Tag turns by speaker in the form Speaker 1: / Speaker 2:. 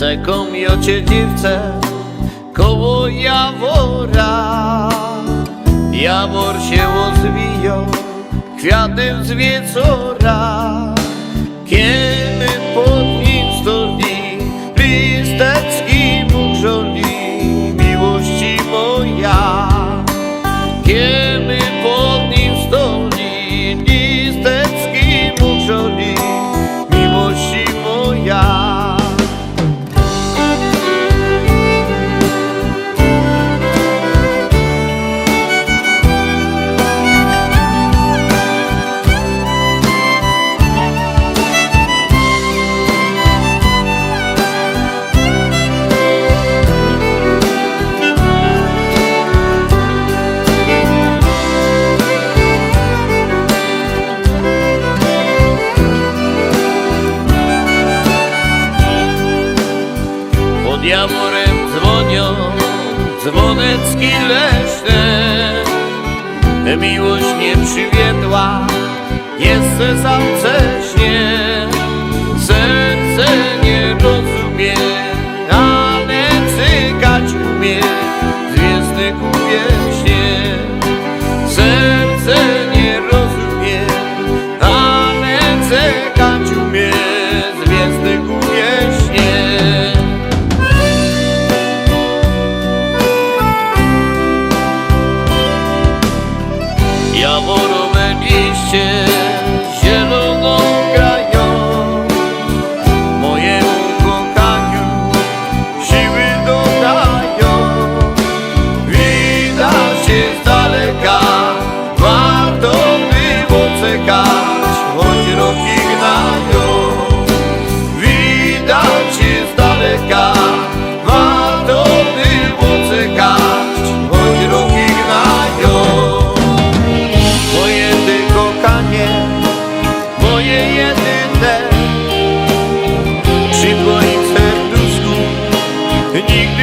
Speaker 1: Ceką miocie dziewce koło jawora. Jawor się ozwijo, kwiatem zwiecora Kiemy jaworem dzwonią dzwoneczki leśne Miłość nie przywiedła, jest serca wcześnie Serce nigdy